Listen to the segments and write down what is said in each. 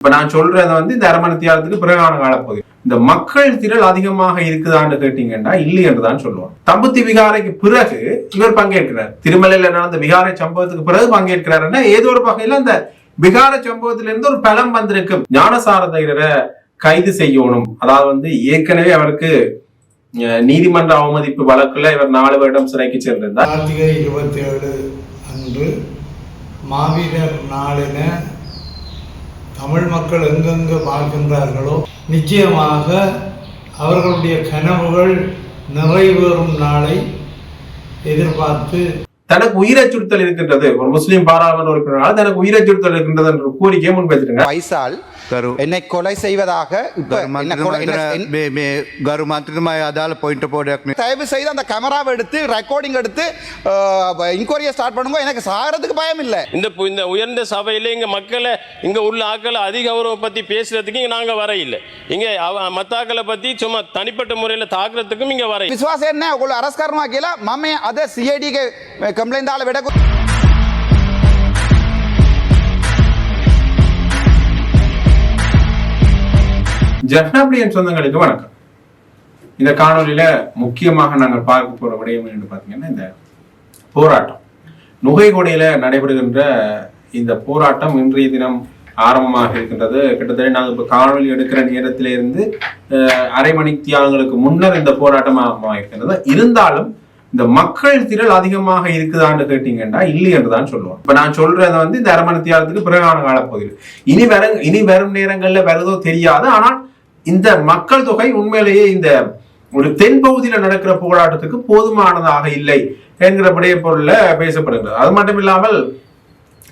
இப்ப நான் சொல்றதை வந்து இந்த அரை மணி பிறகான காலப்பகுதி இந்த மக்கள் திரள் அதிகமாக இருக்குதான்னு கேட்டீங்கன்னா இல்லை என்றுதான் சொல்லுவோம் தம்புத்தி விகாரைக்கு பிறகு இவர் பங்கேற்கிறார். திருமலையில நடந்த விகாரை சம்பவத்துக்கு பிறகு பங்கேற்கிறாருன்னா ஏதோ ஒரு வகையில அந்த விகார சம்பவத்திலிருந்து ஒரு பலம் வந்திருக்கும். ஞானசாரதையரை கைது செய்யணும். அதாவது வந்து ஏற்கனவே அவருக்கு நீதிமன்ற அவமதிப்பு வழக்குல இவர் நாலு வருடம் சிறைக்கு சென்றிருந்தார். கார்த்திகை இருபத்தி ஏழு அன்று மாவீரர் நாளின தமிழ் மக்கள் எங்கெங்கு வாழ்கின்றார்களோ நிச்சயமாக அவர்களுடைய கனவுகள் நிறைவேறும் நாளை எதிர்பார்த்து தனக்கு உயிர் அச்சுறுத்தல் இருக்கின்றது. ஒரு முஸ்லீம் பாராளுமன்ற உறுப்பினரால் தனக்கு உயிர் அச்சுறுத்தல் இருக்கின்றது என்ற கோரிக்கையை முன்வைத்திருங்க பைசால் ගරු என்னை கொலை செய்வதாக இப்ப என்ன கொலை- என்ன- මන්ත්‍රමතන என்ன- මේ මේ ගරු මන්ත්‍රතුමා අදාළ පොයින්ට පෝඩයක් தயவு செய்து அந்த கேமராவை எடுத்து ரெக்கார்டிங் எடுத்து இன்கொயரியை ஸ்டார்ட் பண்ணுங்க எனக்கு சாகிறதுக்கு பயம் இல்லை இந்த பு- இந்த உயர்ந்த சபையில இங்க மக்களை இங்க உள்ள ஆக்களை அதிக கௌரவம் பத்தி பேசுறதுக்கு இங்க நாங்க வர இல்லை இங்க அவ- மத்த ஆக்களை பத்தி சும்மா தனிப்பட்ட முறையில தாக்குறதுக்கும் இங்க வர இல்லை. විශ්වාසය නැහැ ඔගොල්ලෝ අරස් කරනවා කියලා මම අද CID ගේ කම්ප්ලේන් ஜெஃப்னாப்ளியன் சொந்தங்களுக்கு வணக்கம். இந்த காணொலியில முக்கியமாக நாங்கள் பார்க்க போற விடயம் என்று பார்த்தீங்கன்னா இந்த போராட்டம். நுகைகொடையில நடைபெறுகின்ற இந்த போராட்டம் இன்றைய தினம் ஆரம்பமாக இருக்கின்றது. கிட்டத்தட்ட நாங்கள் இப்போ காணொலி எடுக்கிற நேரத்திலிருந்து அரை மணி தியாகங்களுக்கு முன்னர் இந்த போராட்டம் ஆரம்பமாக இருக்கின்றது. இருந்தாலும் இந்த மக்கள் திரள் அதிகமாக இருக்குதான்னு கேட்டீங்கன்னா இல்லை என்று தான் சொல்லுவோம். இப்ப நான் சொல்றது வந்து இந்த அரமணி தியாகத்துக்கு பிறகான காலப்பகுதியில். இனி வர இனி வரும் நேரங்கள்ல வருதோ தெரியாது. ஆனால் இந்த மக்கள் தொகை உண்மையிலேயே இந்த ஒரு தென்பகுதியில் நடக்கிற போராட்டத்துக்கு போதுமானதாக இல்லை என்கிற பொருள்ல பேசப்படுகிறது. அது மட்டும் இல்லாமல்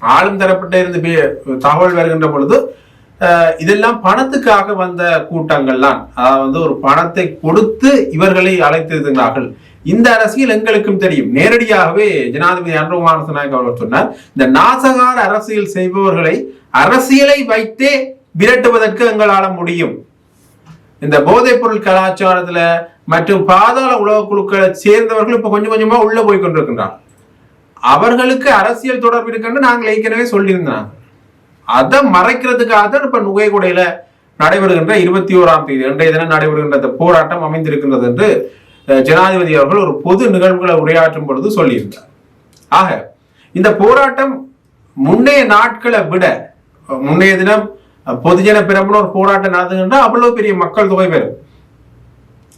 ஆளும் தரப்பட்ட இருந்து பே- தகவல் வருகின்ற பொழுது இதெல்லாம் பணத்துக்காக வந்த கூட்டங்கள்லாம் அதாவது வந்து ஒரு பணத்தை கொடுத்து இவர்களை அழைத்திருக்கிறார்கள் இந்த அரசியல் எங்களுக்கும் தெரியும். நேரடியாகவே ஜனாதிபதி அன்ருகுமார் நாயக் அவர்கள் சொன்னார் இந்த நாசகார அரசியல் செய்பவர்களை அரசியலை வைத்தே விரட்டுவதற்கு எங்களால முடியும். இந்த போதைப் பொருள் கலாச்சாரத்துல மற்றும் பாதாள உலக குழுக்களை சேர்ந்தவர்கள் இப்ப கொஞ்சம் கொஞ்சமா உள்ள போய் கொண்டிருக்கின்றார் அவர்களுக்கு அரசியல் தொடர்பு இருக்குன்னு நாங்கள் ஏற்கனவே சொல்லியிருந்தோம். அதை மறைக்கிறதுக்காக தான் இப்ப நுகைகுடையில நடைபெறுகின்ற இருபத்தி ஓராம் தேதி இன்றைய தினம் நடைபெறுகின்ற இந்த போராட்டம் அமைந்திருக்கின்றது என்று ஜனாதிபதி அவர்கள் ஒரு பொது நிகழ்வுகளை உரையாற்றும் பொழுது சொல்லியிருந்தார். ஆக இந்த போராட்டம் முன்னைய நாட்களை விட முன்னைய தினம் பொதுஜன பிரமுன ஒரு போராட்டம் நடந்துகின்ற அவ்வளவு பெரிய மக்கள் தொகை வரும்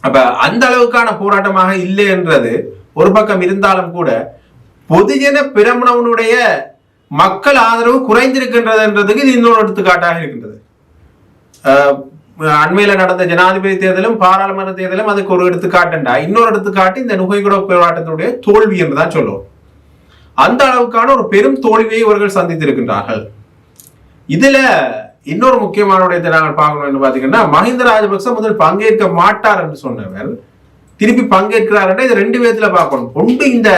அப்ப அந்த அளவுக்கான போராட்டமாக இல்லை என்றது ஒரு பக்கம் இருந்தாலும் கூட பொதுஜன பிரமுனவனுடைய மக்கள் ஆதரவு குறைந்திருக்கின்றதுன்றதுக்கு இது இன்னொரு எடுத்துக்காட்டாக இருக்கின்றது. அஹ், அண்மையில நடந்த ஜனாதிபதி தேர்தலும் பாராளுமன்ற தேர்தலும் அதுக்கு ஒரு எடுத்துக்காட்டுண்டா இன்னொரு எடுத்துக்காட்டு இந்த நுகைகுட போராட்டத்தினுடைய தோல்வி என்றுதான் சொல்லுவோம். அந்த அளவுக்கான ஒரு பெரும் தோல்வியை இவர்கள் சந்தித்திருக்கின்றார்கள். இதுல இன்னொரு முக்கியமான விடயத்தை நாங்கள் பார்க்கணும்னு பார்த்தீங்கன்னா மஹிந்த ராஜபக்ச முதல் பங்கேற்க மாட்டார் என்று சொன்னவர். திருப்பி பங்கேற்கிறார் இது ரெண்டு விதத்துல பார்க்கணும். ஒன்று இந்த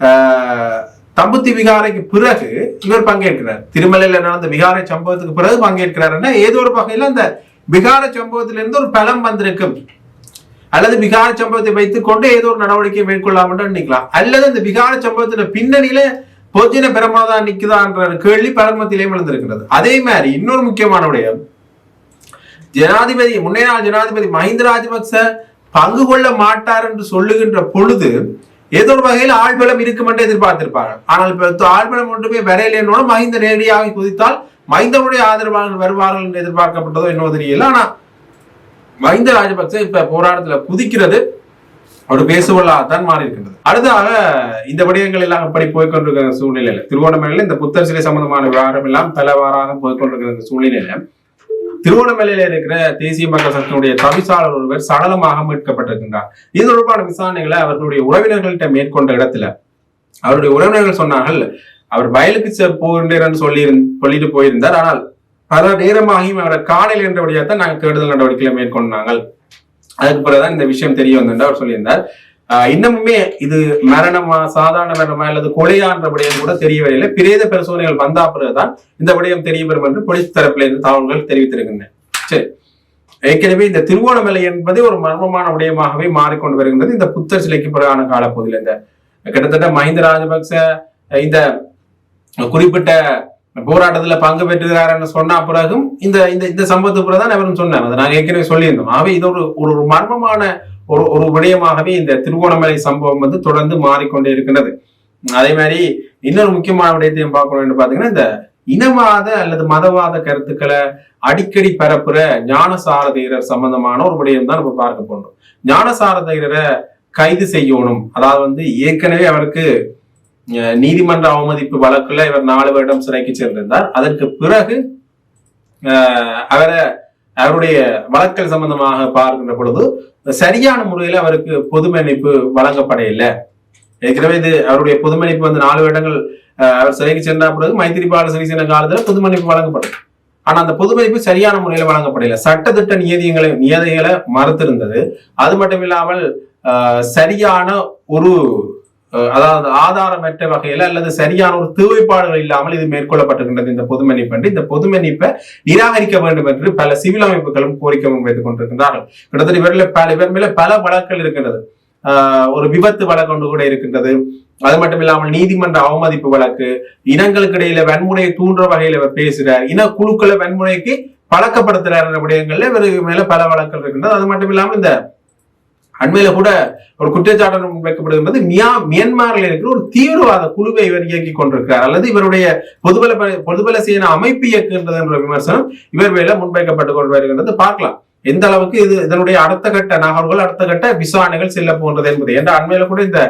ஆஹ், தம்புத்தி விகாரைக்கு பிறகு இவர் பங்கேற்கிறார். திருமலையில் நடந்த விகாரை சம்பவத்துக்கு பிறகு பங்கேற்கிறாருன்னா ஏதோ ஒரு வகையில அந்த விகார சம்பவத்திலிருந்து ஒரு பலம் வந்திருக்கும். அல்லது விகார சம்பவத்தை வைத்துக் கொண்டு ஏதோ ஒரு நடவடிக்கை மேற்கொள்ளாமட்டும் நினைக்கலாம். அல்லது அந்த விகார சம்பவத்தின் பின்னணியில பொஜின பெருமாதான் நிக்குதான்ற கேள்வி பலர் மத்தியிலே விழுந்திருக்கிறது. அதே மாதிரி இன்னொரு முக்கியமான விடயம். ஜனாதிபதி முன்னே நாள் ஜனாதிபதி மஹிந்த ராஜபக்ச பங்கு கொள்ள மாட்டார் என்று சொல்லுகின்ற பொழுது ஏதோ ஒரு வகையில் ஆழ்பலம் இருக்கும் என்று எதிர்பார்த்திருப்பார்கள். ஆனால் இப்போ ஆழ்பலம் ஒன்றுமே வரையில் என்னோட மஹிந்த நேரடியாக குதித்தால் மஹிந்தனுடைய ஆதரவாளர்கள் வருவார்கள் என்று எதிர்பார்க்கப்பட்டதோ என்னவோ தெரியல. ஆனால் மஹிந்த ராஜபக்ச இப்ப போராட்டத்துல குதிக்கிறது. ஒரு பேசுவல்லாதான் மாறி இருக்கின்றது அடுத்ததாக இந்த விடயங்கள் எல்லாம் அப்படி போய்கொண்டிருக்கிற சூழ்நிலையில? திருவோணமலையில இந்த புத்தர் சிலை சம்பந்தமான விவகாரம் எல்லாம் தலைவாராக போய்கொண்டிருக்கிற சூழ்நிலையில திருவோணமலையில இருக்கிற தேசிய மக்கள் சக்தியினுடைய தவிசாளர் ஒருவர் சடலமாக மீட்கப்பட்டிருக்கின்றார். இது தொடர்பான விசாரணைகளை அவர்களுடைய உறவினர்கள்ட்ட மேற்கொண்ட இடத்துல அவருடைய உறவினர்கள் சொன்னார்கள் அவர் வயலுக்கு செ- போகின்றேன் சொல்லி சொல்லிட்டு போயிருந்தார். ஆனால் பல நேரமாகியும் அவரை காலையில் என்றபடியாக தான் நாங்கள் தேடுதல் நடவடிக்கைகளை மேற்கொண்டாங்கள் அதுக்கு பிறகுதான் இந்த விஷயம் தெரிய வந்தது அவர் சொல்லியிருந்தார். இன்னமுமே இது மரணமா சாதாரண மரணமா அல்லது கொலையான்ற விடயம் கூட தெரிய வரையில பிரேத பரிசோதனைகள் வந்தா பிறகுதான் இந்த விடயம் தெரிய வரும் என்று போலீஸ் தரப்பில் இருந்து தகவல்கள் தெரிவித்திருக்கின்றன. சரி. ஏற்கனவே இந்த திருவோணமலை என்பது ஒரு மர்மமான விடயமாகவே மாறிக்கொண்டு வருகின்றது. இந்த புத்தர் சிலைக்கு பிறகான காலப்பகுதியில் இந்த கிட்டத்தட்ட மஹிந்த ராஜபக்ச இந்த குறிப்பிட்ட போராட்டத்தில் பங்கு பெற்றுகிறாருன்னு சொன்ன பிறகும் இந்த இந்த இந்த சம்பவத்துக்கு பிறகு தான் அவரும் சொன்னார். அதை நாங்கள் ஏற்கனவே சொல்லியிருந்தோம். ஆகவே இது ஒரு ஒரு ஒரு மர்மமான ஒரு ஒரு விடயமாகவே இந்த திருவோணமலை சம்பவம் வந்து தொடர்ந்து மாறிக்கொண்டே இருக்கின்றது. அதே மாதிரி இன்னொரு முக்கியமான விடயத்தையும் பார்க்கணும் பார்த்தீங்கன்னா இந்த இனவாத அல்லது மதவாத கருத்துக்களை அடிக்கடி பரப்புற ஞானசாரதீரர் சம்பந்தமான ஒரு விடயம் தான் நம்ம பார்க்க போனோம் ஞானசாரதீரரை கைது செய்யணும். அதாவது வந்து ஏற்கனவே அவருக்கு நீதிமன்ற அவமதிப்பு வழக்குல இவர் நாலு வருடம் சிறைக்கு சென்றிருந்தார். அதற்கு பிறகு அஹ், அவரை அவருடைய வழக்கல் சம்பந்தமாக பார்க்கின்ற பொழுது சரியான முறையில் அவருக்கு பொது மன்னிப்பு வழங்கப்பட இல்லை. ஏற்கனவே இது அவருடைய பொது மன்னிப்பு வந்து நாலு வருடங்கள் அவர் சிறைக்கு சென்ற பிறகு மைத்திரிபால சிறிசேன காலத்துல பொது மன்னிப்பு வழங்கப்படும் ஆனா அந்த பொது மதிப்பு சரியான முறையில் வழங்கப்படவில்லை. சட்டத்திட்ட நியதிகளை நியதிகளை மறுத்திருந்தது. அது மட்டும் இல்லாமல் சரியான ஒரு அதாவது ஆதாரமற்ற வகையில அல்லது சரியான ஒரு தேவைப்பாடுகள் இல்லாமல் இது மேற்கொள்ளப்பட்டிருக்கின்றது. இந்த பொது மன்னிப்பு என்று இந்த பொது மன்னிப்பை நிராகரிக்க வேண்டும் என்று பல சிவில் அமைப்புகளும் கோரிக்கை முன்வைத்துக் கொண்டிருக்கின்றார்கள். கிட்டத்தட்ட இவர்கள் பல இவர் மேல பல வழக்குகள் இருக்கின்றது. ஆஹ் ஒரு விபத்து வழக்கு ஒன்று கூட இருக்கின்றது. அது மட்டும் இல்லாமல் நீதிமன்ற அவமதிப்பு வழக்கு இனங்களுக்கு இடையில வன்முறையை தூண்டுற வகையில இவர் பேசுறார். இன குழுக்களை வன்முறைக்கு பழக்கப்படுத்துறாரு விடயங்கள்ல இவருக்கு மேல பல வழக்குகள் இருக்கின்றது. அது மட்டும் இல்லாமல் இந்த அண்மையில கூட ஒரு குற்றச்சாட்டு முன்வைக்கப்படுகின்றது மியா மியான்மரில் இருக்கிற ஒரு தீவிரவாத குழுவை இவர் இயக்கி கொண்டிருக்கிறார். அல்லது இவருடைய பொதுபல பொதுபல சேனா அமைப்பு இயக்குகின்றது என்ற விமர்சனம் இவர் மேல முன்வைக்கப்பட்டு கொண்டு வருகின்றது. பார்க்கலாம். எந்த அளவுக்கு இது இதனுடைய அடுத்த கட்ட நகர்வுகள் அடுத்த கட்ட விசாரணைகள் செல்ல போன்றது என்பது. என்ற அண்மையில கூட இந்த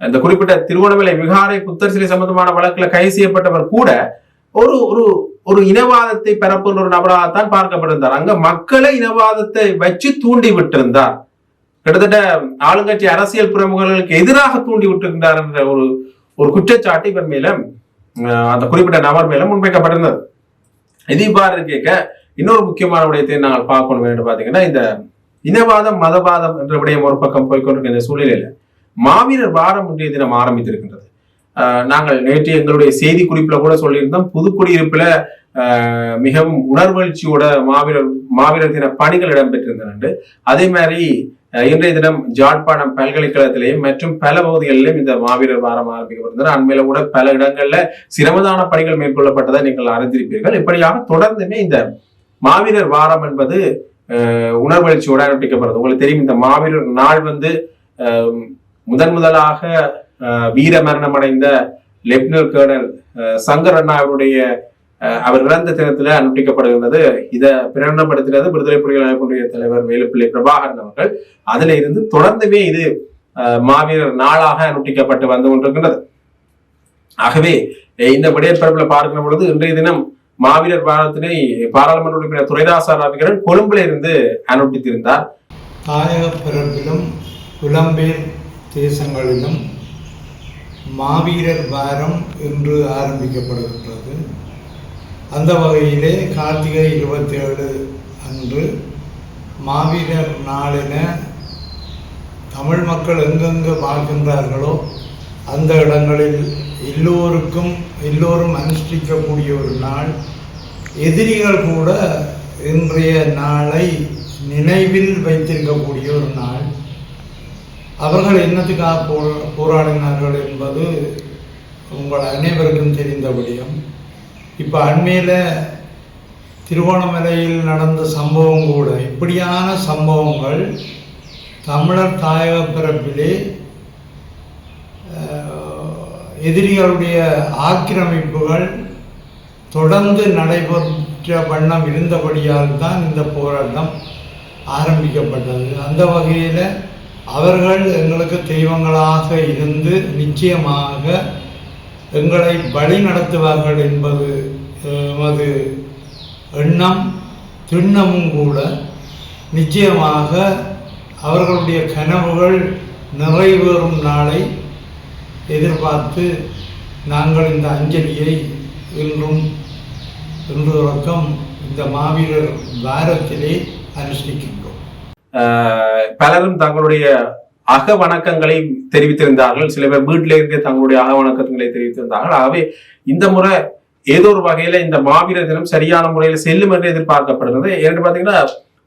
இந்த குறிப்பிட்ட திருவண்ணாமலை விகாரை புத்தர் சிலை சம்பந்தமான வழக்குல கைது செய்யப்பட்டவர் கூட ஒரு ஒரு ஒரு இனவாதத்தை பரப்புன்ற ஒரு நபராகத்தான் பார்க்கப்பட்டிருந்தார். அங்க மக்களை இனவாதத்தை வச்சு தூண்டி விட்டிருந்தார். கிட்டத்தட்ட ஆளுங்கட்சி அரசியல் பிரமுகர்களுக்கு எதிராக தூண்டி விட்டிருந்தார் என்ற ஒரு ஒரு குற்றச்சாட்டு இவர் மேல அந்த குறிப்பிட்ட நபர் மேல முன்வைக்கப்பட்டிருந்தது. இது இவ்வாறு கேட்க இன்னொரு முக்கியமான விடயத்தை நாங்கள் பார்க்கணும் என்று பாத்தீங்கன்னா இந்த இனவாதம் மதவாதம் என்ற விடயம் ஒரு பக்கம் போய்க்கொண்டிருக்க இந்த சூழ்நிலையில மாவீரர் வாரம் இன்றைய தினம் ஆரம்பித்திருக்கின்றது. ஆஹ் நாங்கள் நேற்று எங்களுடைய செய்தி குறிப்புல கூட சொல்லியிருந்தோம். புதுக்குடியிருப்புல மிகவும் உணர்வெழுச்சியோட மாவீரர் மாவீரர் தின பணிகள் இடம்பெற்றிருந்தன அதே மாதிரி இன்றைய தினம் ஜாழ்ப்பாணம் பல்கலைக்கழகத்திலேயும் மற்றும் பல பகுதிகளிலும் இந்த மாவீரர் வாரம் ஆரம்பிக்கப்பட்டிருந்தது. அண்மையில கூட பல இடங்கள்ல சிரமதான பணிகள் மேற்கொள்ளப்பட்டதை நீங்கள் அறிந்திருப்பீர்கள். இப்படியாக தொடர்ந்துமே இந்த மாவீரர் வாரம் என்பது உணர்வெழுச்சியோட அனுப்பிக்கப்படுறது உங்களுக்கு தெரியும் இந்த மாவீரர் நாள் வந்து முதன் முதலாக வீர மரணம் அடைந்த லெப்டினல் கேர்னல் அஹ், சங்கர் அண்ணா அவருடைய அவர் இறந்த தினத்துல அனுப்பிக்கப்படுகின்றது இதை பிரகடனப்படுத்தினது விடுதலை புலிகள் அமைப்புடைய தலைவர் வேலுப்பிள்ளை பிரபாகரன் அவர்கள் அதுல இருந்து தொடர்ந்துமே இது மாவீரர் நாளாக அனுப்பிக்கப்பட்டு வந்து கொண்டிருக்கின்றது. ஆகவே இந்த விடயப்பரப்புல பார்க்கிற பொழுது இன்றைய தினம் மாவீரர் வாரத்தினை பாராளுமன்ற உறுப்பினர் துரைராசா அவர்கள் கொழும்புல இருந்து அனுப்பித்திருந்தார் தாயக பிறப்பிலும் புலம்பெயர் தேசங்களிலும் மாவீரர் வாரம் என்று ஆரம்பிக்கப்படுகின்றது. அந்த வகையிலே கார்த்திகை இருபத்தி ஏழு அன்று மாவீரர் நாளின தமிழ் மக்கள் எங்கெங்கு வாழ்கின்றார்களோ அந்த இடங்களில் எல்லோருக்கும் எல்லோரும் அனுஷ்டிக்கக்கூடிய ஒரு நாள். எதிரிகள் கூட இன்றைய நாளை நினைவில் வைத்திருக்கக்கூடிய ஒரு நாள். அவர்கள் என்னத்துக்காக போ போராடினார்கள் என்பது உங்கள் அனைவருக்கும் தெரிந்த விடயம். இப்போ அண்மையில் திருவோணமலையில் நடந்த சம்பவம் கூட இப்படியான சம்பவங்கள் தமிழர் தாயக பிறப்பிலே எதிரிகளுடைய ஆக்கிரமிப்புகள் தொடர்ந்து நடைபெற்ற வண்ணம் இருந்தபடியால் தான் இந்த போராட்டம் ஆரம்பிக்கப்பட்டது. அந்த வகையில் அவர்கள் எங்களுக்கு தெய்வங்களாக இருந்து நிச்சயமாக எங்களை வழி நடத்துவார்கள் என்பது எமது எண்ணம் திண்ணமும் கூட நிச்சயமாக அவர்களுடைய கனவுகள் நிறைவேறும் நாளை எதிர்பார்த்து நாங்கள் இந்த அஞ்சலியை இன்றும் இன்று தொடக்கம் இந்த மாவீரர் வாரத்திலே அனுஷ்டிக்கின்றோம். பலரும் தங்களுடைய அக வணக்கங்களை தெரிவித்திருந்தார்கள். சில பேர் வீட்டில இருந்தே தங்களுடைய அக வணக்கங்களை தெரிவித்திருந்தார்கள். ஆகவே இந்த முறை ஏதோ ஒரு வகையில இந்த மாவீரர் தினம் சரியான முறையில செல்லும் என்று எதிர்பார்க்கப்படுகிறது. இரண்டு பாத்தீங்கன்னா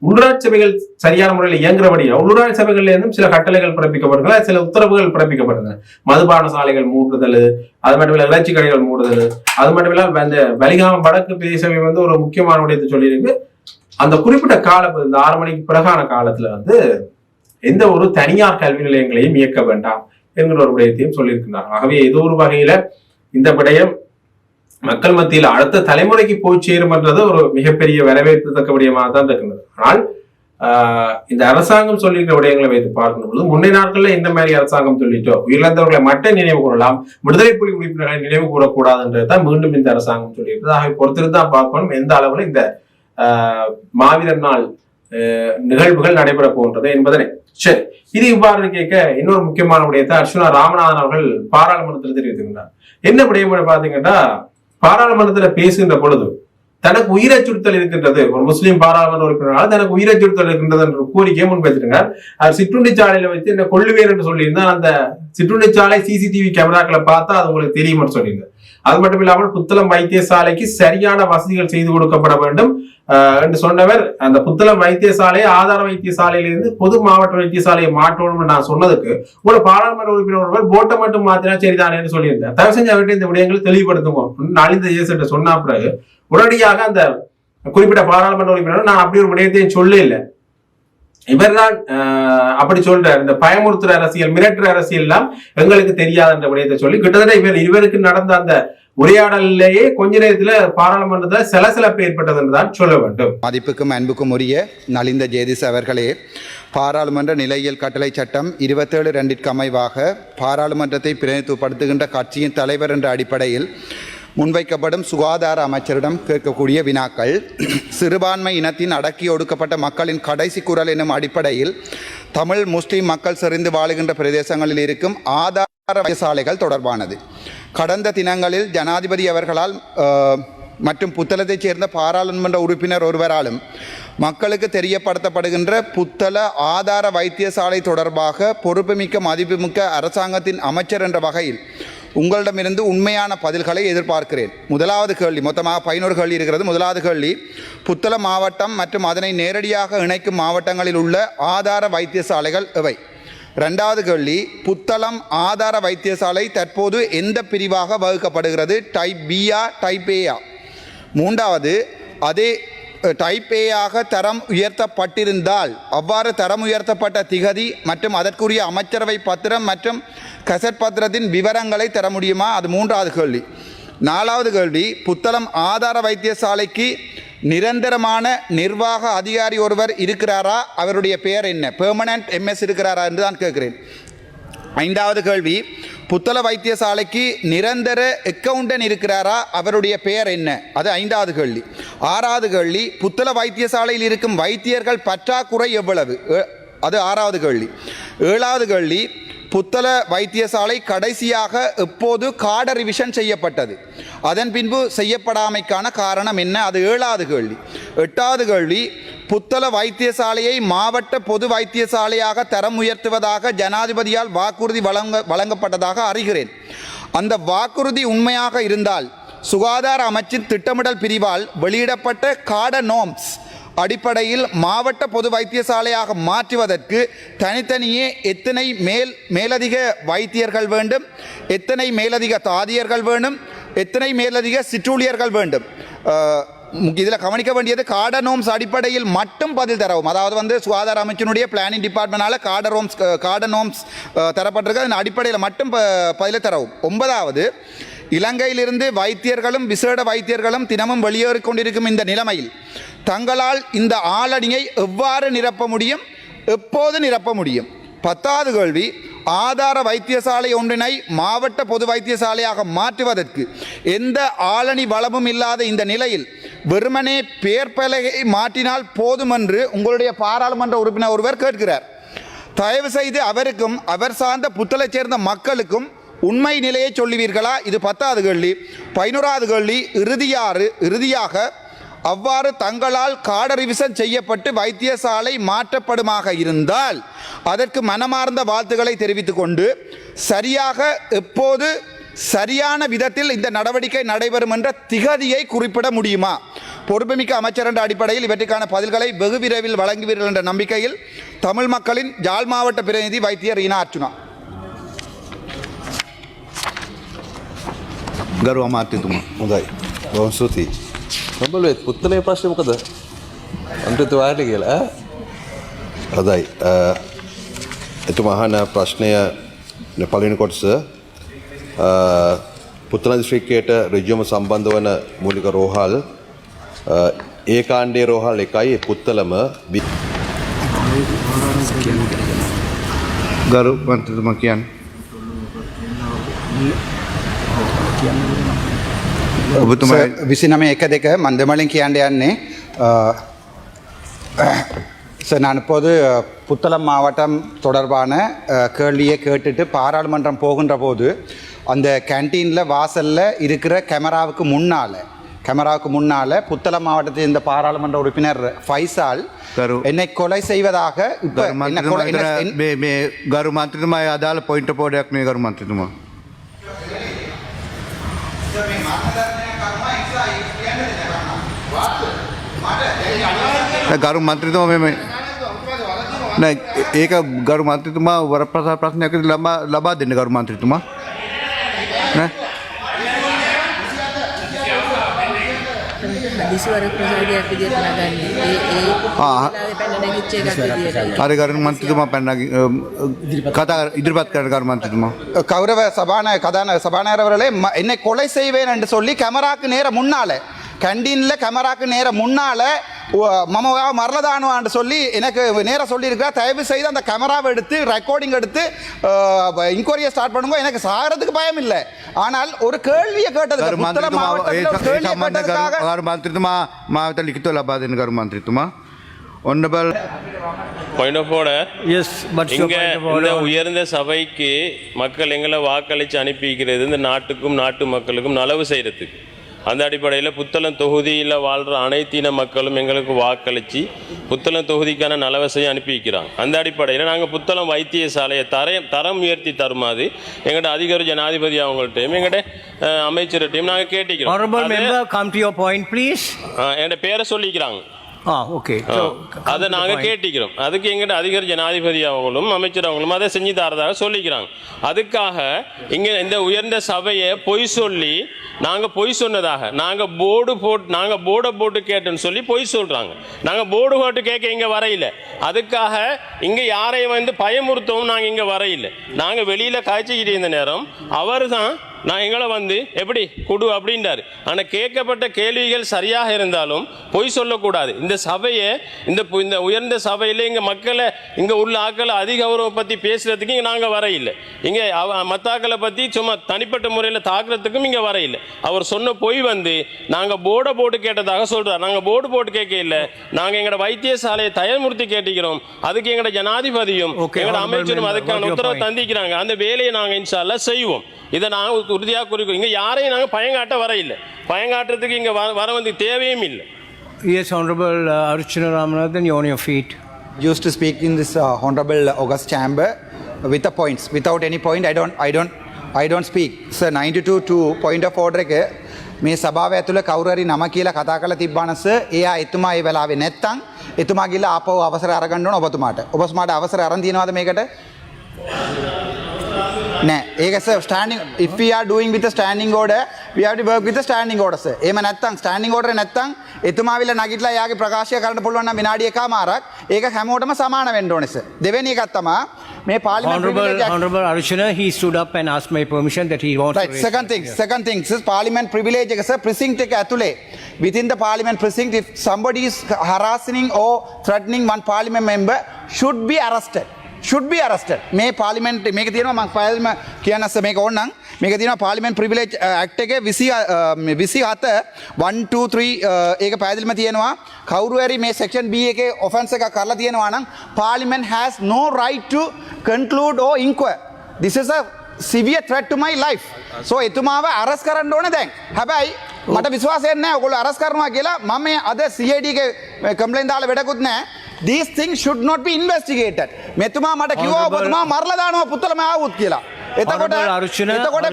உள்ளூராட்சி சபைகள் சரியான முறையில் இயங்குறபடியா உள்ளூராட்சி சபைகள்ல இருந்தும் சில கட்டளைகள் பிறப்பிக்கப்படுகின்றன சில உத்தரவுகள் பிறப்பிக்கப்படுகின்றன மதுபான சாலைகள் மூடுதல் அது மட்டும் இல்ல இறைச்சி கடைகள் மூடுதல் அது மட்டும் இல்ல அந்த வலிகாமம் வடக்கு பிரதேச வந்து ஒரு முக்கியமான விடயத்தை சொல்லியிருக்கு. அந்த குறிப்பிட்ட கால இந்த ஆறு மணிக்கு பிறகான காலத்துல வந்து எந்த ஒரு தனியார் கல்வி நிலையங்களையும் இயக்க வேண்டாம் என்கிற ஒரு விடயத்தையும் சொல்லியிருக்கிறார். ஆகவே ஏதோ ஒரு வகையில இந்த விடயம் மக்கள் மத்தியில் அடுத்த தலைமுறைக்கு போய் சேரும்ன்றது ஒரு மிகப்பெரிய வரவேற்கத்தக்க விடயமாக தான் இருக்கிறது ஆனால் ஆஹ், இந்த அரசாங்கம் சொல்லியிருக்கிற விடயங்களை வைத்து பார்க்கும் பொழுது முன்னே நாட்களில் இந்த மாதிரி அரசாங்கம் சொல்லிட்டோ உயிரிழந்தவர்களை மட்டும் நினைவு கூறலாம் விடுதலை புலி உறுப்பினர்களை நினைவு கூறக்கூடாதுன்றது தான் மீண்டும் இந்த அரசாங்கம் சொல்லியிருக்கிறது. ஆகவே பொறுத்திருந்து தான் பார்க்கணும் எந்த அளவில் இந்த ஆஹ், மாவீரர் நாள் ஆஹ், நிகழ்வுகள் நடைபெற போகின்றது என்பதனை. சரி இது இவ்வாறு கேட்க இன்னொரு முக்கியமான விடயத்தை அர்ச்சுனா ராமநாதன் அவர்கள் பாராளுமன்றத்தில் தெரிவித்திருந்தார் என்ன விடயம் பார்த்தீங்கன்னா பாராளுமன்றத்துல பேசுகின்ற பொழுது தனக்கு உயிர் அச்சுறுத்தல் இருக்கின்றது ஒரு முஸ்லீம் பாராளுமன்ற உறுப்பினரால் தனக்கு உயிர் அச்சுறுத்தல் இருக்கின்றது என்ற கோரிக்கையை முன்வைத்திருக்கார். அவர் சிற்றுண்டி சாலையில வச்சு என்ன கொள்ளுவேர் என்று சொல்லியிருந்தால் அந்த சிற்றுண்டி சாலை சிசிடிவி கேமராக்களை பார்த்தா அது உங்களுக்கு தெரியும்னு சொல்லியிருந்தார். அது மட்டும் இல்லாமல் புத்தளம் வைத்தியசாலைக்கு சரியான வசதிகள் செய்து கொடுக்கப்பட வேண்டும். என்று சொன்னவர் அந்த புத்தளம் வைத்தியசாலையை ஆதார வைத்தியசாலையிலிருந்து பொது மாவட்ட வைத்தியசாலையை மாற்றணும்னு நான் சொன்னதுக்கு ஒரு பாராளுமன்ற உறுப்பினர் ஒருவர் போட்டை மட்டும் மாத்தினா சரிதானேன்னு சொல்லியிருந்தார். தயவு செஞ்சு அவர்கிட்ட இந்த விடயங்களை தெளிவுபடுத்துங்க. நலிந்த இயேசுட்ட சொன்ன பிறகு உடனடியாக அந்த குறிப்பிட்ட பாராளுமன்ற உறுப்பினர் நான் அப்படி ஒரு விடயத்தையும் சொல்ல இல்லை. இவர்தான் ஆஹ், அப்படி சொல்றார். இந்த பயமுறுத்துற அரசியல் மிரட்டுற அரசியல் எல்லாம் எங்களுக்கு தெரியாத என்ற விடயத்தை சொல்லி கிட்டத்தட்ட இவர் இருவருக்கு நடந்த அந்த உரையாடலிலேயே கொஞ்ச நேரத்துல பாராளுமன்றத்தில் சலசலப்பு ஏற்பட்டது என்றுதான் சொல்ல வேண்டும். மதிப்புக்கும் அன்புக்கும் உரிய நலிந்த ஜேதிஸ் அவர்களே பாராளுமன்ற நிலையியல் கட்டளை சட்டம் இருபத்தேழு ரெண்டிற்கு அமைவாக பாராளுமன்றத்தை பிரதிநிதித்துவப்படுத்துகின்ற கட்சியின் தலைவர் என்ற அடிப்படையில் முன்வைக்கப்படும் சுகாதார அமைச்சரிடம் கேட்கக்கூடிய வினாக்கள் சிறுபான்மை இனத்தின் அடக்கி ஒடுக்கப்பட்ட மக்களின் கடைசி குரல் எனும் அடிப்படையில் தமிழ் முஸ்லிம் மக்கள் செறிந்து வாழுகின்ற பிரதேசங்களில் இருக்கும் ஆதார வைத்தியசாலைகள் தொடர்பானது. கடந்த தினங்களில் ஜனாதிபதி அவர்களால் மற்றும் புத்தளத்தைச் சேர்ந்த பாராளுமன்ற உறுப்பினர் ஒருவராலும் மக்களுக்கு தெரியப்படுத்தப்படுகின்ற புத்தள ஆதார வைத்தியசாலை தொடர்பாக பொறுப்புமிக்க மதிப்புமிக்க அரசாங்கத்தின் அமைச்சர் என்ற வகையில் உங்களிடமிருந்து உண்மையான பதில்களை எதிர்பார்க்கிறேன். முதலாவது கேள்வி மொத்தமாக பதினோரு கேள்வி இருக்கிறது. முதலாவது கேள்வி புத்தள மாவட்டம் மற்றும் அதனை நேரடியாக இணைக்கும் மாவட்டங்களில் உள்ள ஆதார வைத்தியசாலைகள் எவை? ரெண்டாவது கேள்வி புத்தளம் ஆதார வைத்தியசாலை தற்போது எந்த பிரிவாக வகுக்கப்படுகிறது? டைப் பியா டைப் ஏயா மூன்றாவது அதே டைப்பேயாக தரம் உயர்த்தப்பட்டிருந்தால் அவ்வாறு தரம் உயர்த்தப்பட்ட திகதி மற்றும் அதற்குரிய அமைச்சரவை பத்திரம் மற்றும் கசட் பத்திரத்தின் விவரங்களை தர முடியுமா? அது மூன்றாவது கேள்வி. நாலாவது கேள்வி புத்தளம் ஆதார வைத்தியசாலைக்கு நிரந்தரமான நிர்வாக அதிகாரி ஒருவர் இருக்கிறாரா? அவருடைய பெயர் என்ன? பெர்மனன்ட் எம்எஸ் இருக்கிறாரா என்று தான் கேட்கிறேன். ஐந்தாவது கேள்வி புத்தள வைத்தியசாலைக்கு நிரந்தர அக்கவுண்டன் இருக்கிறாரா? அவருடைய பெயர் என்ன? அது ஐந்தாவது கேள்வி. ஆறாவது கேள்வி புத்தள வைத்தியசாலையில் இருக்கும் வைத்தியர்கள் பற்றாக்குறை எவ்வளவு? அது ஆறாவது கேள்வி. ஏழாவது கேள்வி புத்தள வைத்தியசாலை கடைசியாக எப்போது காட ரிவிஷன் செய்யப்பட்டது? அதன் பின்பு செய்யப்படாமைக்கான காரணம் என்ன? அது ஏழாவது கேள்வி. எட்டாவது கேள்வி புத்தள வைத்தியசாலையை மாவட்ட பொது வைத்தியசாலையாக தரம் உயர்த்துவதாக ஜனாதிபதியால் வாக்குறுதி வழங்க வழங்கப்பட்டதாக அறிகிறேன். அந்த வாக்குறுதி உண்மையாக இருந்தால் சுகாதார அமைச்சின் திட்டமிடல் பிரிவால் வெளியிடப்பட்ட காட நோம்ஸ் அடிப்படையில் மாவட்ட பொது வைத்தியசாலையாக மாற்றுவதற்கு தனித்தனியே எத்தனை மேல் மேலதிக வைத்தியர்கள் வேண்டும் எத்தனை மேலதிக தாதியர்கள் வேண்டும் எத்தனை மேலதிக சிற்றூழியர்கள் வேண்டும். இதில் கவனிக்க வேண்டியது கார்டனோம்ஸ் அடிப்படையில் மட்டும் பதில் தரவும். அதாவது வந்து சுகாதார அமைச்சினுடைய பிளானிங் டிபார்ட்மெண்டால் காடரோம்ஸ் காடனோம்ஸ் தரப்பட்டிருக்கு. அதன் அடிப்படையில் மட்டும் பதில தரவும். ஒன்பதாவது இலங்கையிலிருந்து வைத்தியர்களும் விசேட வைத்தியர்களும் தினமும் வெளியேறிக் கொண்டிருக்கும் இந்த நிலைமையில் தங்களால் இந்த ஆளணியை எவ்வாறு நிரப்ப முடியும்? எப்போது நிரப்ப முடியும்? பத்தாவது கேள்வி ஆதார வைத்தியசாலை ஒன்றினை மாவட்ட பொது வைத்தியசாலையாக மாற்றுவதற்கு எந்த ஆளணி வளமும் இல்லாத இந்த நிலையில் வெறுமனே பேர்பலகை மாற்றினால் போதும் என்று உங்களுடைய பாராளுமன்ற உறுப்பினர் ஒருவர் கேட்கிறார். தயவு செய்து அவருக்கும் அவர் சார்ந்த புத்தலை சேர்ந்த மக்களுக்கும் உண்மை நிலையை சொல்லுவீர்களா? இது பத்தாவது கேள்வி. பதினோராவது கேள்வி இறுதியாறு இறுதியாக அவ்வாறு தங்களால் காட ரிவிசன் செய்யப்பட்டு வைத்தியசாலை மாற்றப்படுமாக இருந்தால் அதற்கு மனமார்ந்த வாழ்த்துக்களை தெரிவித்துக்கொண்டு சரியாக எப்போது சரியான விதத்தில் இந்த நடவடிக்கை நடைபெறும் என்ற திகதியை குறிப்பிட முடியுமா? பொறுப்புமிக்க அமைச்சர் என்ற அடிப்படையில் இவற்றுக்கான பதில்களை வெகு விரைவில் வழங்குவீர்கள் என்ற நம்பிக்கையில் தமிழ் மக்களின் ஜாழ் மாவட்ட பிரதிநிதி வைத்தியர் ரீனா அர்ச்சுனா ಗರ್ವ ಮಾಡ್ತಿದ್ದು ಮುದಾಯಿ ಸಂಸ್ಕೃತಿ ನಂಬಲ್ವೇ ಪುತ್ತಲೆಯ ಪ್ರಶ್ನೆ ಮುಖದ ಅಂತಿತ್ತು ವಾರಲಿಗೆಲ್ಲ ಅದಾಯ್ ಎತ್ತು ಮಹಾನ ಪ್ರಶ್ನೆಯ පලවෙනි කොටස අ, පුත්තන දිශ්‍රික්කයට රජ්‍යම සම්බන්ධ වන මූලික රෝහල් අ, ඒ කාණ්ඩේ රෝහල් එකයි පුත්තලම වි- ගරු මන්ත්‍රතුමා කියන්න ඔබතුමා විසිනම එක දෙක මන්දමලින් කියන්න යන්නේ சார் நான் இப்போது அஹ், புத்தளம் மாவட்டம் தொடர்பான அஹ், கேள்வியை கேட்டுட்டு பாராளுமன்றம் போகின்ற போது அந்த கேன்டீனில் வாசலில் இருக்கிற கேமராவுக்கு முன்னால் கேமராவுக்கு முன்னால் புத்தளம் மாவட்டத்தில் இந்த பாராளுமன்ற உறுப்பினர் ஃபைசால் கரு. என்னை கொலை செய்வதாக இப்போ ගරු என்ன கொலை මන්ත්‍රතුමා என்ன- එතන என்ன- මේ- මේ ගරු මන්ත්‍රතුමා අදාළ පොයින්ට පෝඩයක් මේ ගරු මන්ත්‍රතුමා නෑ, ගරු මන්ත්‍රතුමා මෙම නෑ ඒක ගරු මන්ත්‍රතුමා වරප්‍රසා ප්‍රශ්නයක් ලබා ලබා දෙන්න ගරු මන්ත්‍රතුමා නෑ දිසිවර ප්‍රසාදයක් විදිහට නගන්නේ. ඒ ඒ ආ. වෙලාවේ පැන නැගිච්ච එකක් විදිහට. හරි ගරු මන්ත්‍රතුමා පැන්නගේ කතා ඉදිරිපත් කරන ගරු මන්ත්‍රතුමා கௌரவ சபாநாய கதான சபாநாயகர் அவர்களே ம- என்னை கொலை செய்வேன் என்று சொல்லி கேமராக்கு நேர முன்னால கேண்டீனில் கேமராக்கு நேர முன்னால உ- மமவா மரலதானுவான்னு சொல்லி எனக்கு நேராக சொல்லியிருக்கா தயவு செய்து அந்த கேமராவை எடுத்து ரெக்கார்டிங் எடுத்து இன்கொயரியை ஸ்டார்ட் பண்ணுங்க. எனக்கு சாகிறதுக்கு பயம் இல்லை ஆனால் ஒரு கேள்வியை கேட்டது மந்திரித்துமா மாவட்ட லிக்கித்தோலா பாதின்னு கரு மந்திரித்துமா ஒன்னபல் point of order yes but இங்கே இந்த உயர்ந்த சபைக்கு மக்கள் எங்களை வாக்களித்து அனுப்பிக்கிறது இந்த நாட்டுக்கும் நாட்டு மக்களுக்கும் நலவு செய்கிறதுக்கு அந்த அடிப்படையில் புத்தளம் தொகுதியில் வாழ்கிற அனைத்து இன மக்களும் எங்களுக்கு வாக்களித்து புத்தளம் தொகுதிக்கான நலவை செய்ய அனுப்பி வைக்கிறாங்க அந்த அடிப்படையில் நாங்கள் புத்தளம் வைத்தியசாலையை தர தரம் உயர்த்தி தருமாறு எங்கள்ட அதிகாரி ஜனாதிபதி அவங்கள்ட்டையும் எங்கள்ட அஹ், அமைச்சர்கிட்டையும் நாங்கள் கேட்டிக்கிறோம். என்கிட்ட பேரை சொல்லிக்கிறாங்க. So, come அதை நாங்கள். கேட்டிக்கிறோம். அதுக்கு எங்கிட்ட அதிகாரி ஜனாதிபதி அவங்களும் அமைச்சர் அவங்களும் அதை செஞ்சு தரதாக சொல்லிக்கிறாங்க. அதுக்காக இங்கே இந்த உயர்ந்த சபையை பொய் சொல்லி நாங்கள் பொய் சொன்னதாக நாங்கள் போர்டு போட்டு நாங்கள் போர்டை போட்டு கேட்டோன்னு சொல்லி பொய் சொல்கிறாங்க நாங்கள் போர்டு போட்டு கேட்க இங்கே வரையில. அதுக்காக இங்கே யாரையும் வந்து பயமுறுத்தவும் நாங்கள் இங்கே வரையில. நாங்கள் வெளியில் காய்ச்சிக்கிட்டு இருந்த நேரம் அவர் தான் நான் எங்களை வந்து எப்படி கொடு அப்படின்றாரு. ஆனால் கேட்கப்பட்ட கேள்விகள் சரியாக இருந்தாலும் பொய் சொல்லக்கூடாது. இந்த சபையை இந்த இந்த உயர்ந்த சபையில் இங்கே மக்களை இங்கே உள்ள ஆக்களை அதிகௌரவம் பற்றி பேசுகிறதுக்கு இங்கே நாங்கள் வரையில்லை. இங்கே அவ மத்தாக்களை பற்றி சும்மா தனிப்பட்ட முறையில் தாக்குறதுக்கும் இங்கே வரையில்லை. அவர் சொன்ன பொய் வந்து நாங்கள் போர்டை போட்டு கேட்டதாக சொல்கிறார் நாங்கள் போர்டு போட்டு கேட்க இல்லை நாங்கள் எங்களோட வைத்தியசாலையை தயமுறுத்தி கேட்டிக்கிறோம் அதுக்கு எங்களோட ஜனாதிபதியும் எங்களோட அமைச்சரும் அதுக்கான உத்தரவு? தந்திக்கிறாங்க அந்த வேலையை நாங்கள் இன்ஷால்லா செய்வோம். இதை நாங்கள் உறுதியாக குறிக்கிறோம் இங்கே யாரையும் நாங்கள் பயங்காட்ட வர இல்லை பயங்காட்டுறதுக்கு இங்கே வர வர வந்து தேவையும் இல்லை Yes, Honorable uh, Archana Ramanathan, you're on your feet. used to speak in this uh, honorable August chamber with the points. Without any point, I don't, I don't, I don't speak. Sir, 92 to point of order එක මේ සභාව ඇතුළ කවුරු හරි නම කියලා කතා කරලා තිබ්බනස එයා එතුමා ඒ වෙලාවේ නැත්තම් එතුමා ගිහලා ආපහු අවසර අරගන්න ඕන ඔබතුමාට. ඔබතුමාට අවසර අරන් තියනවද මේකට? නෑ. ඒක ස්ටානි ඉපයා ඩුවන් විත ස්ටානිින් ෝඩ ියට බර්ග විත ස්ටානිින් ෝඩස එම නැත්තන් ස්ටානිින් ෝඩ නැත්තන් එතුමාවිල නගිටලා යාගේ ප්‍රකාශය කරන්න පුළුවන් විනාඩිය එක මාරක් ඒක හැමෝටම සමාන වෙන්ඩෝනෙස දෙවැනි එකත්තමා මේ පාලිමට පාලිමෙන් ප්‍රිවිලේජ එකස ප්‍රසිංට එක ඇතුළේ විතින්ද පාලිමෙන් ප්‍රසිං සම්බඩ හරාසිනින් ඕ ත්‍රඩ්නිින් වන් පාලිමෙන් මෙම්බ ශුඩ්බි අරස්ටට threatening one parliament member should be arrested. should be arrested. මේ පාර්ලිමේන්තු මේක තියෙනවා මම ෆයිල්ම කියන්න සර් මේක ඕනනම් මේක තියෙනවා පාර්ලිමේන්තු ප්‍රිවිලේජ් ඇක්ට් එකේ 20 27 1 2 3 ඒක පැහැදිලිම තියෙනවා කවුරු හරි මේ section B එකේ offense එකක් කරලා තියෙනවා නම් parliament has no right to conclude or inquire. This is a සිවිය ත්‍රට්ට මයි ලයි් සෝ එතුමාව අරස් කරන්න ඕන දැන් හැබැයි මට විශ්වාසයන්න ඔකොල අරස් කරනවා කියලා මම අද සියඩිගේ කම්පලෙන් දාල වැඩකුත් නෑ these thing should not be investigated ಮೆತುಮಾ ಮಟ ಕಿವೋ me ಮರಲದಾಣೋ ಪುತ್ತಲಮ ಆಗುತ್ತಿಲ್ಲ ಎತ್ತಕೋಟ ಎತ್ತಕೋಟ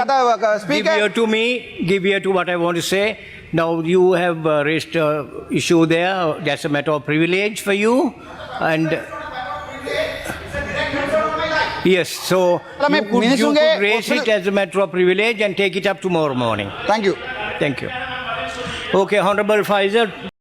ಕಥಾ speaker to me give ear to what I want to say Now you have uh, raised an uh, issue there. Uh, that's a matter of privilege for you, and uh, yes, so you could, you could raise it as a matter of privilege and take it up tomorrow morning. Thank you. Thank you. Okay, Honorable Pfizer.